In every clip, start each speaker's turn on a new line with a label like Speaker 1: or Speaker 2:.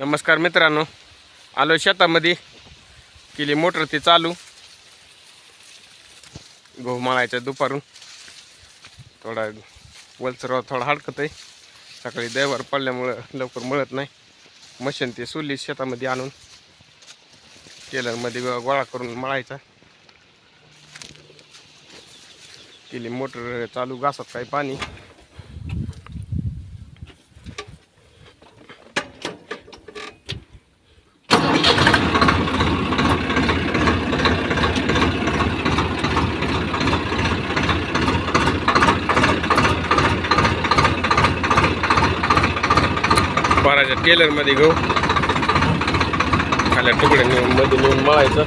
Speaker 1: नमस्कार मित्रांनो. आलो शेतामध्ये. केली मोटर ती चालू. गहू मळायचा दुपारून. थोडा वलचरावर थोडा हडकत आहे सकाळी दैवार पडल्यामुळं लवकर मळत नाही. मशीन ते सोली शेतामध्ये आणून. टेलरमध्ये गोळा करून मळायचा. केली मोटर चालू घासत काही पाणी. बाराच्या टेलरमध्ये घेऊ. खाल्या तुकडे नेऊन मध्ये नेऊन मळायचं.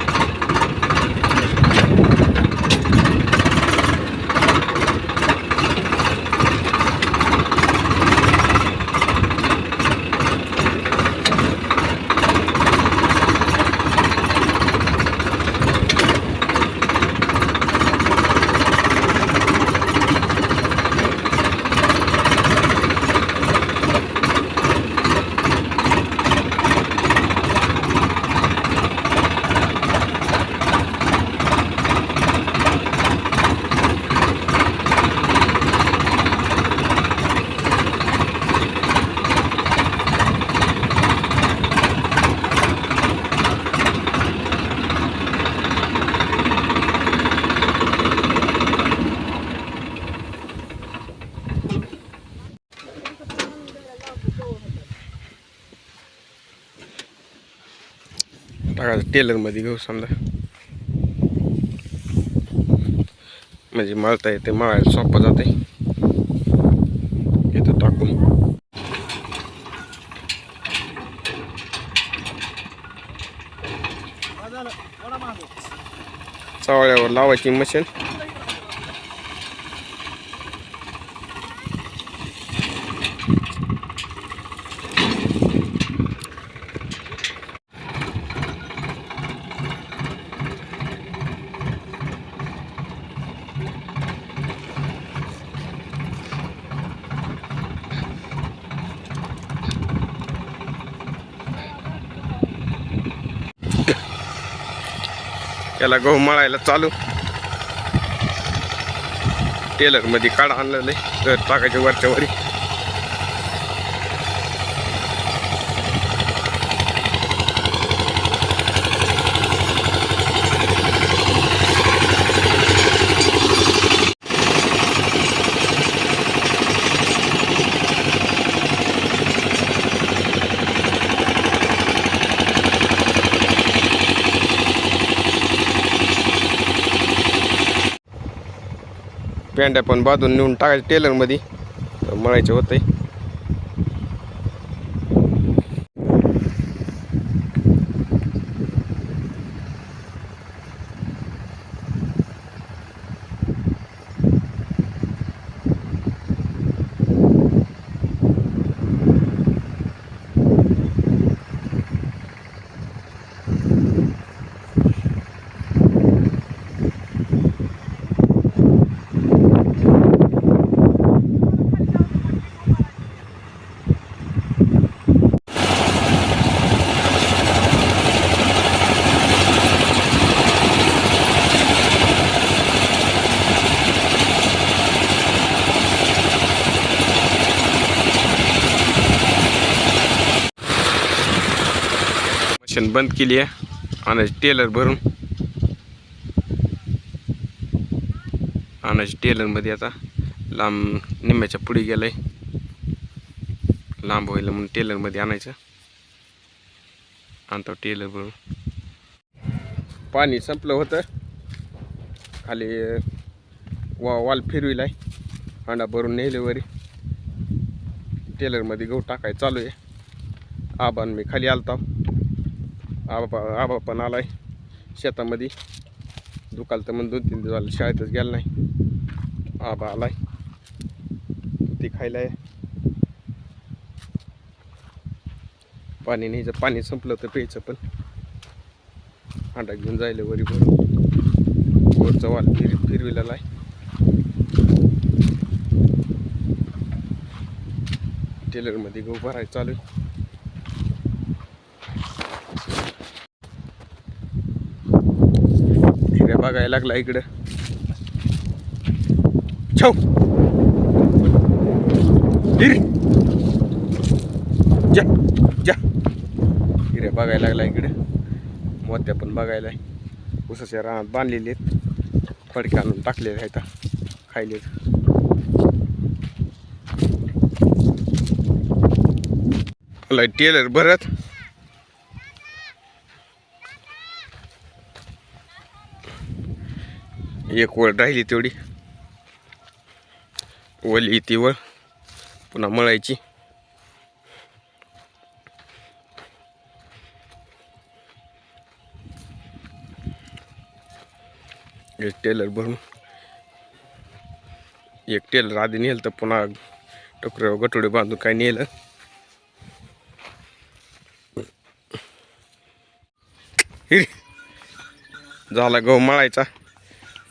Speaker 1: टाकायचं टेलरमध्ये घेऊ समजा. म्हणजे मळता येते मळायला सोपं जाते इथं टाकून. चावळ्यावर लावायची मशीन त्याला गहू मळायला चालू. टेलरमध्ये काढ आणलेलं आहे तर टाकायच्या वरच्या वरी. पॅन्ट पण बांधून नेऊन टाकायच्या टेलरमध्ये. मळायचे होते मशीन बंद केली आहे. आणायची टेलर भरून. आणायची टेलरमध्ये आता. लांब निम्म्याच्या पुढे गेलंय. लांब होईल म्हणून टेलरमध्ये आणायचं. आणतो टेलर भरून. पाणी संपलं होतं. खाली वा वाल फिरविलाय. हंडा भरून नेले वरी. टेलरमध्ये गहू टाकाय चालू आहे. आबान मी खाली आलता. आबा आबा पण आला आहे शेतामध्ये. दुकाल तर मग दोन तीन दिवस झालं शाळेतच गेला नाही. आबा आलाय. ती खायला आहे. पाणी नाही जर पाणी संपलं तर प्यायचं पण. हांडा घेऊन जायला वरी भरून वरचा वाल फिर फिरविलेला आहे. टेलरमध्ये गहू भरायला चालू आहे. बघायला लागला इकडं. छौ! जा जा. हिरे बघायला लागला इकडे. मोत्या पण बघायला उसाच्या रानात बांधलेले आहेत. फडके आणून टाकलेले आहेत खायले टेलर भरत. एक वळ राहिली तेवढी. वली ती वळ. पुन्हा मळायची. एक टेलर भरून. एक टेलर आधी नेलं तर पुन्हा टोकऱ्यावर गटोडे बांधून काय नेलं. झाला गहू मळायचा.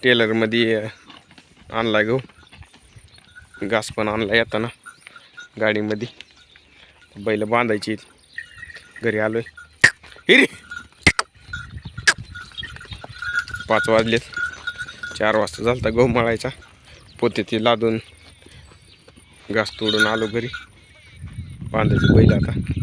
Speaker 1: टेलरमध्ये आणला गहू घास पण आणला येताना गाडीमध्ये. बैल बांधायची घरी आलोय. हिरे पाच वाजलेत. चार वाजता झालता गहू मळायचा. पोते लादून घास तोडून आलो घरी. बांधायची बैल आता.